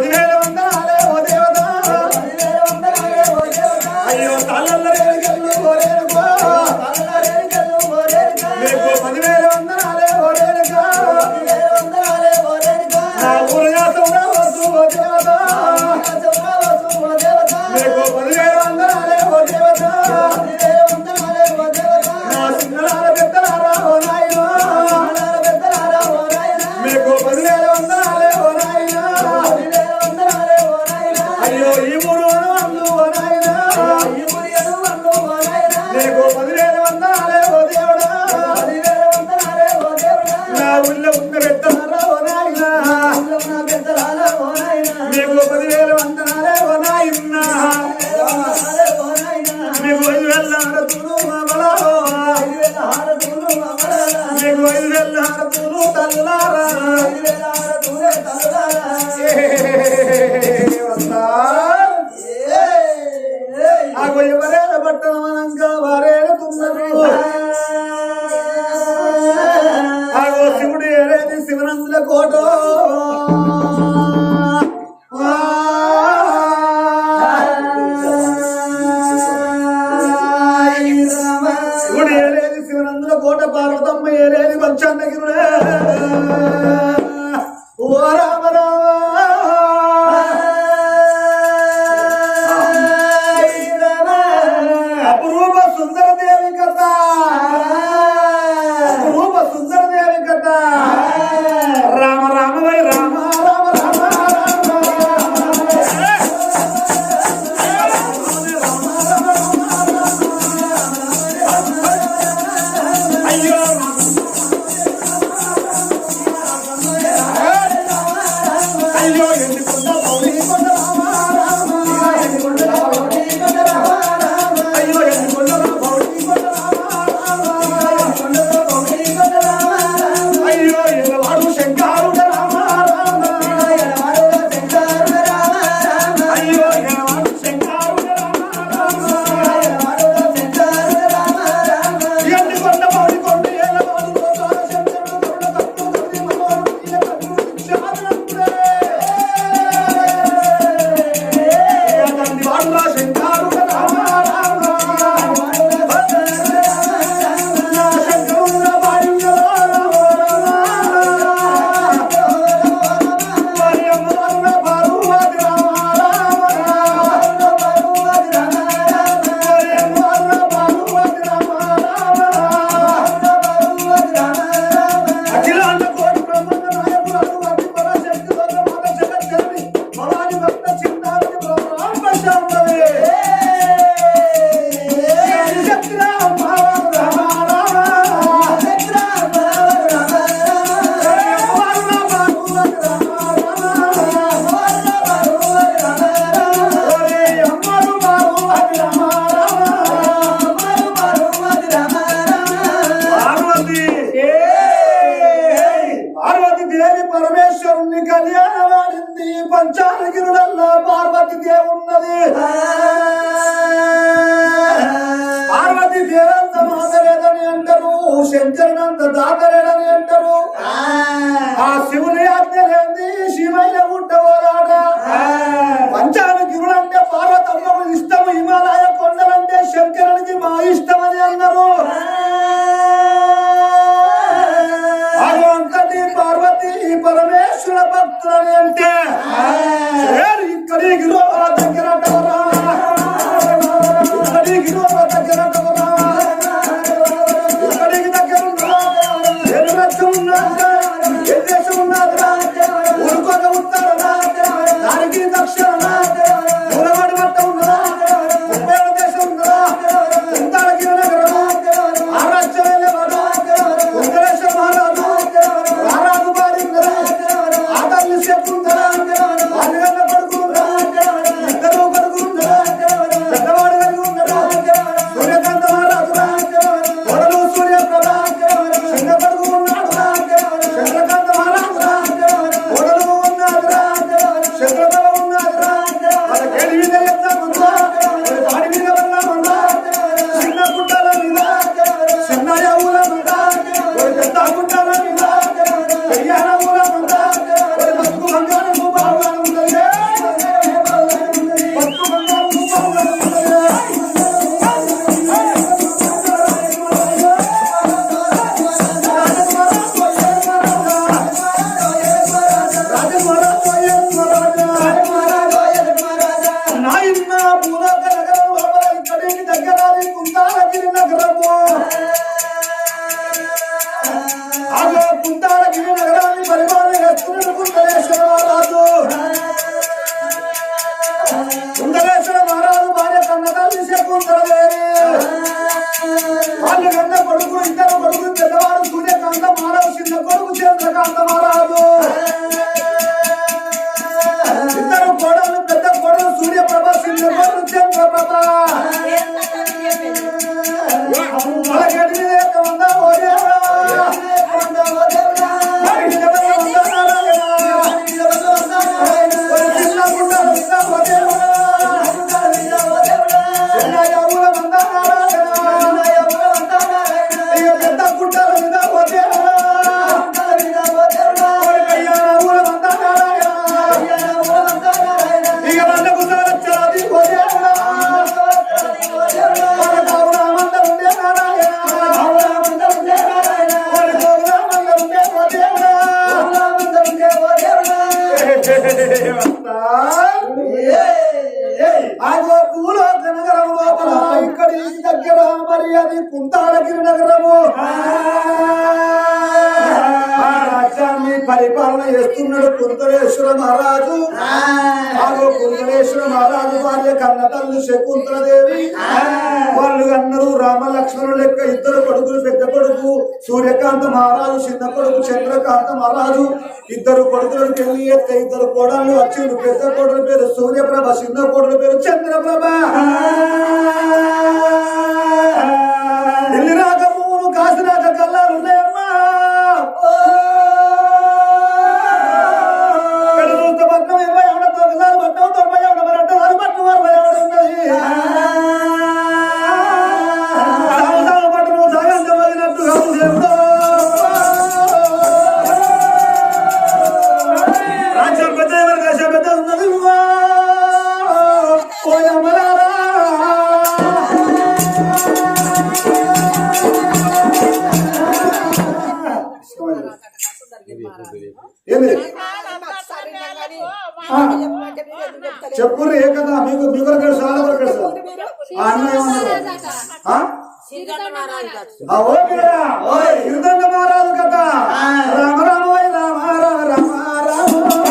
di నాకమును తల్లారా ఆ గొయ్యవరేల పట్టణమన పార్వతీదేవి పరమేశ్వరుణ్ణి కళ్యాణవాడింది పంచాలగిరుడల్లా పార్వతీదేవి ఉన్నది పార్వతి దేవంత మాదరేదని అంటారు శంకరనంత దాతరేడని అంటారు. ఆ శివుని ఆజ్ఞలేంది శివయ్య పుట్టవరాట పంచాలగిరుడంటే పార్వతమ్మకు ఇష్టము హిమాలయ కొండలంటే శంకరునికి మా ఇష్టమని అన్నారు మాత్రమే అంటే ఇక్కడికి దగ్గర దగ్గర మహారాజు చిన్న కొడుకు చంద్రకాంత మహారాజు ఇద్దరు కొడుకులను పెళ్ళి ఎత్తే ఇద్దరు కోడళ్ళు వచ్చిండు పెద్ద కోడల పేరు సూర్యప్రభ చిన్న కోడల పేరు చంద్రప్రభ. చెప్పుర్రి ఏ కదా మీకు మీకు తెలుసు చాలా వరకు తెలుసు. ఆ అన్న ఏమన్నారు ఆ? ఆ ఓకేరా ఓయ్ యుద్ధంగ మారాదు కదా రామ రామ ఓయ్ రామ రామ రామ రామ.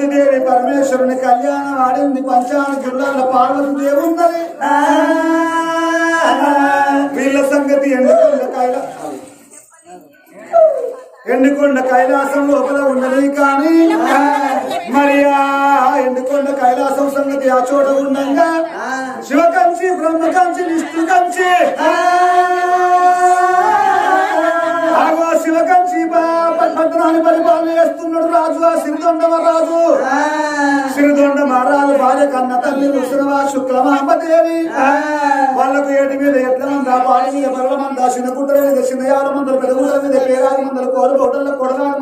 పార్వతి దేవి పరమేశ్వరుని కళ్యాణం ఆడింది పంచాన జిల్లాల పార్వతి దేవి ఉన్నది. వీళ్ళ సంగతి ఎండుకొండ కైలా ఎండుకొండ కైలాసం లోపల ఉన్నది కానీ మరి ఆ ఎండుకొండ కైలాసం సంగతి ఆ చోట ఉండంగా. శివకంచి బ్రహ్మకంచి విష్ణు కంచి ఆగో శివకంచి పద్మనాన్ని పరిపాలన చేస్తున్నాడు రాజు ఆ సిరిదొండమ రాజు సిరిదొండ మహారాజు భార్య కన్న తల్లి ముసలవా శుక్లమాంబదేవి. వాళ్ళకు ఏటి మీద ఎట్ల మంద పాడి మీద బర్ల మంద చిన్న గుడ్డల మీద చిన్న యాల మందలు పెరుగుల మీద పేరాది మందలు కోరు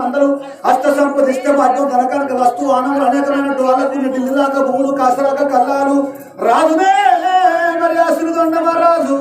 మందలు అష్ట సంపద ఇష్ట భాగ్యం ధనకనక వస్తువు ఆనములు అనేకమైన వాళ్ళకు భూములు కాసరాక కల్లాలు. రాజునే మరి ఆ సిరిదొండ మహారాజు.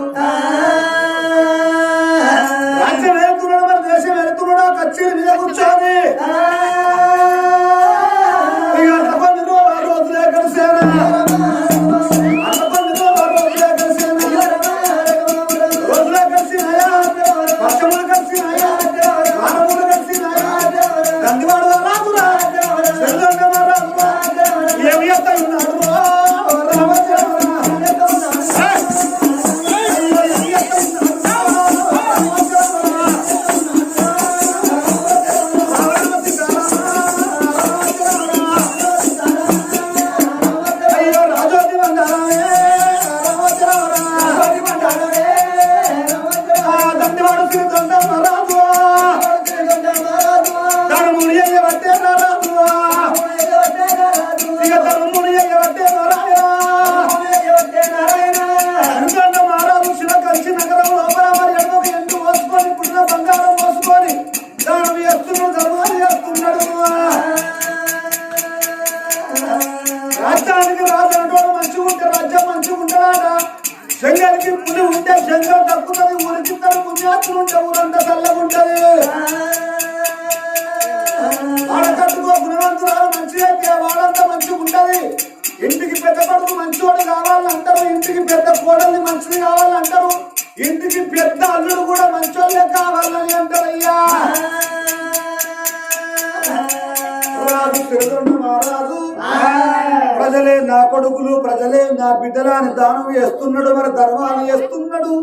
ధర్మాలు చేస్తున్నాడు.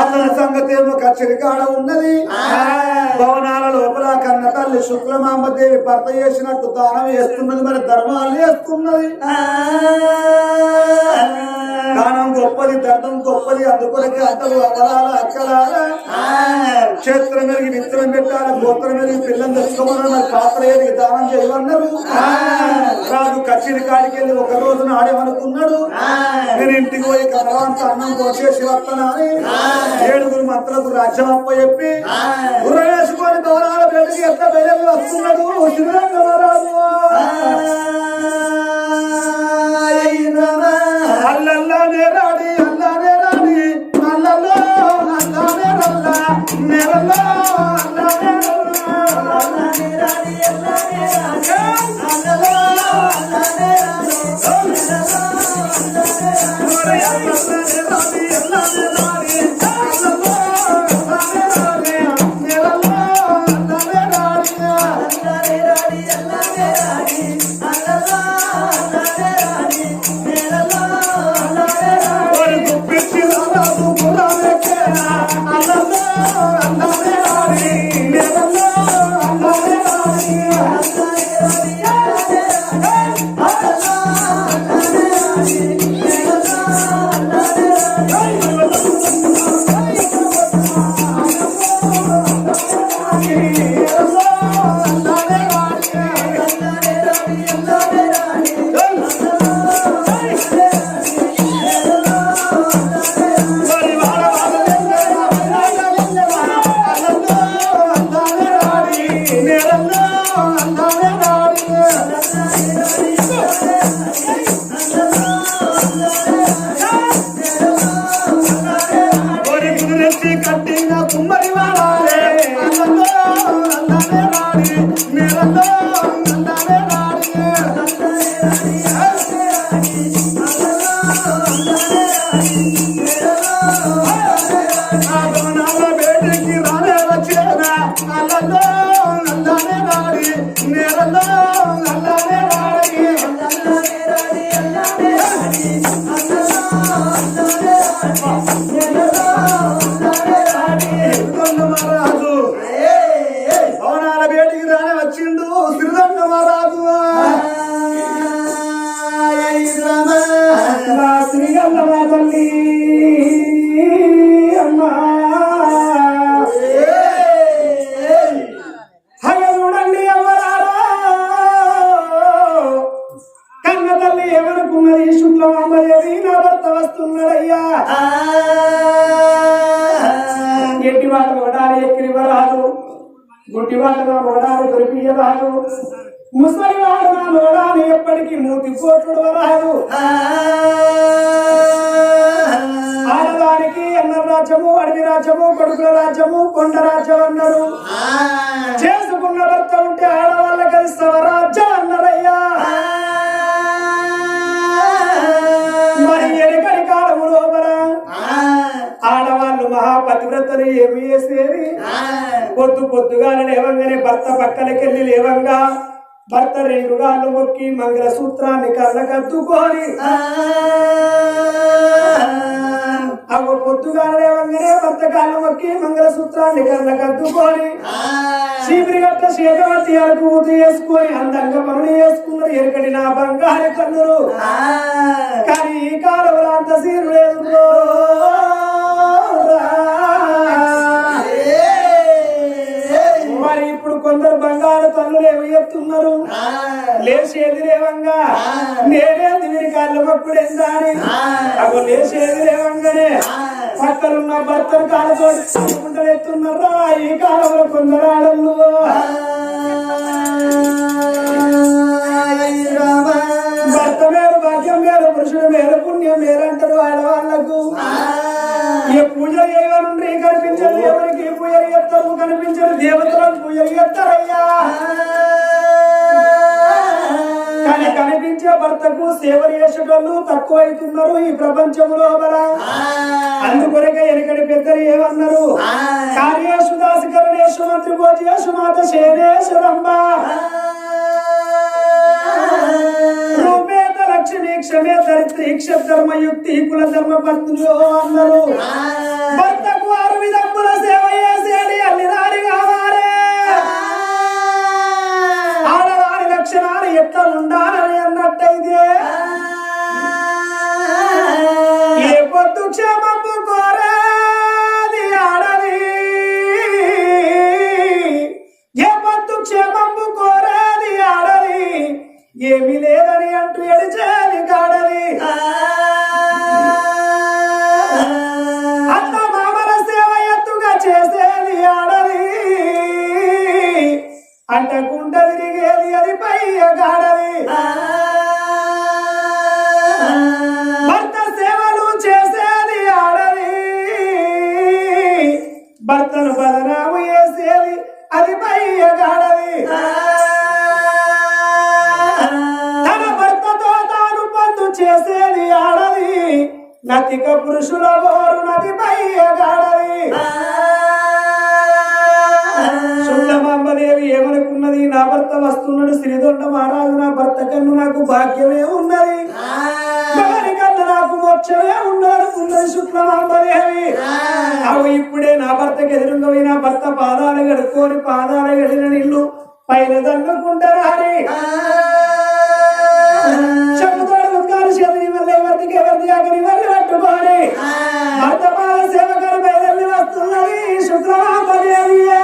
అతని సంగతి ఏమో కచ్చరికాడ ఉన్నది. భవనాల లోపల కన్న తల్లి శుక్లమాంబదేవి భర్త చేసినట్టు దానం చేస్తున్నది మరి ధర్మాలు చేస్తున్నది. గొప్పది ధర్మం గొప్పది అందుకొరకే అంతలు అమరాల అక్కలాల క్షేత్రం మెరిగి విత్తనం పెట్టాలి గోత్రం మెరిగి పిల్లని తెచ్చుకోమన్నారు మరి పాత్రయ్యేది దానం చేయమన్నారు. రాజు కచ్చిరి కాడికి వెళ్ళి ఒక రోజున ఆడేమనుకున్నాడు? నేను ఇంటికి పోయి కథవంత అన్నం కోసేసి వస్తానని ఏడుగురు మంత్రులకు రాజ్యం అప్ప చెప్పి గుర్ర వేసుకొని బయటికి ఎంత బయలు వస్తున్నాడు? రాడి అల్లల్లో అల్లానే రల్లా. నెరల్లో అల్లానే Say, మహాపతివ్రతలు ఏమి చేసేది? పొద్దు పొద్దుగానే లేవంగానే భర్త పక్కలకెళ్ళి లేవంగా భర్త రెండు గాళ్ళు మొక్కి మంగళసూత్రాన్ని కళ్ళకద్దుకొని అవ్వ పొద్దుగానే లేవంగానే భర్త కాళ్ళు మొక్కి మంగళసూత్రాన్ని కళ్ళకద్దుకొని చీపిరి గట్ట శేఖవర్తి అరకు ఊటి వేసుకొని అందంగా పనులు చేసుకున్నారు ఎరకడి నా బంగారు కన్నులు. కానీ ఈ కాలంలో అంత సీరు లేదు కొందరు బంగారు తల్లులు ఏమి చెప్తున్నారు లేచేది లేవంగా నేనే దీని కాళ్ళ మొక్కుడు ఎంత అని అప్పుడు లేచేది లేవంగానే పక్కలున్న భర్తలు కాళ్ళతో ఎత్తున్నారా? ఈ కాలంలో కొందరు ఆడళ్ళు. భర్త మేలు భాగ్యం మేలు పురుషుడు మేలు పుణ్యం మేలంటారు ఆడవాళ్ళకు. ఏ పూజ చేయనుండ్రి కనిపించదు ఎవరికి పూజలు చేస్తారు? కనిపించదు. పూజలు చేస్తారయ్యా కానీ కనిపించే భర్తకు సేవలు చేసేటోళ్ళు తక్కువ అవుతున్నారు ఈ ప్రపంచంలో అందుకొరకే ఎనకడి పెద్దలు ఏమన్నారు? కార్యేషు దాసకరణేషు మంత్రి భోజేషు మాత రూపేత లక్ష్మి క్షమే దరిద్రి క్షధర్మయుక్తి కుల ధర్మ పత్నులు అన్నారు. ఎట్లా ఉండాలని భర్త వస్తున్నాడు శ్రీదొండ మహారాజు నా భర్త కన్ను నాకు భాగ్యమే ఉన్నది. ఎవరి కన్ను నాకు మోక్షమే ఉన్నది ఉన్నది శుక్లమాంబదేవి. అవు ఇప్పుడే నా భర్తకి ఎదురుగా పోయి నా భర్త పాదాలు కడుక్కొని పాదాలు గడిన నీళ్ళు పైన దండుకుంటారా చెప్పుతాడు ముత్కాలు చేతుని వల్ల ఎవరికి ఎవరి ఆకలి వల్ల పట్టుకోని భర్త పాద సేవకరు బయలుదేరి వస్తున్నది శుక్రమాంబదేవియా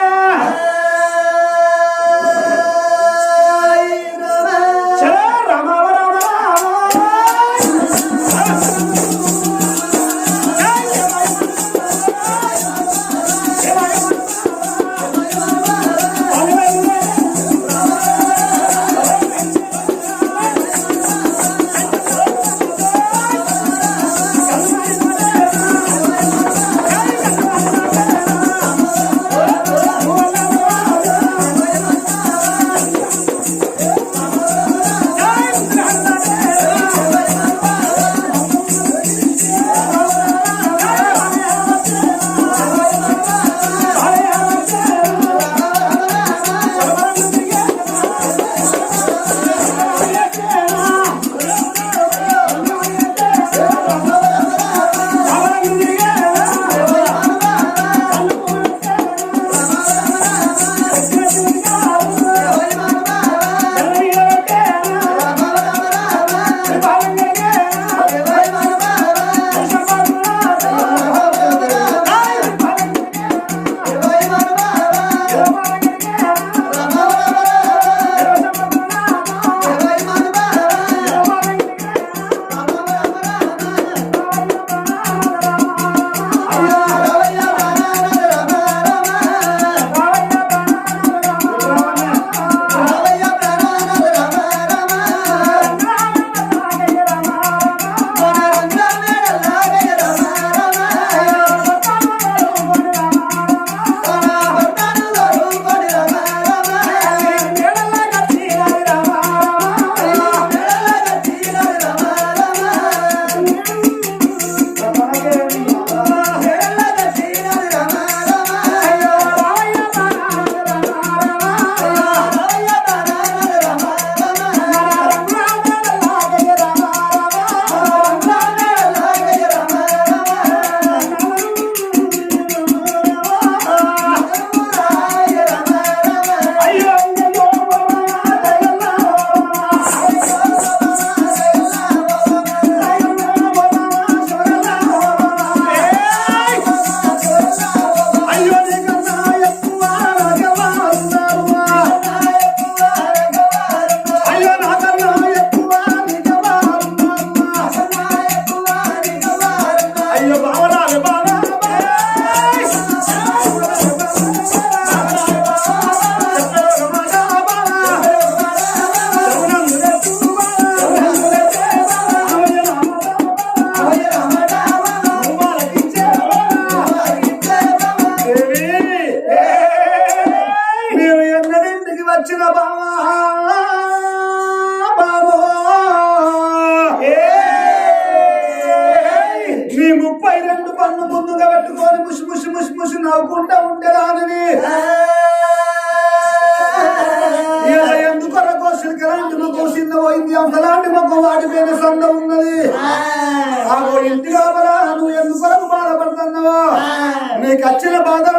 నీకు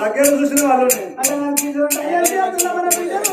దగ్గర చూసిన వాళ్ళని అలా కాసంటయ్య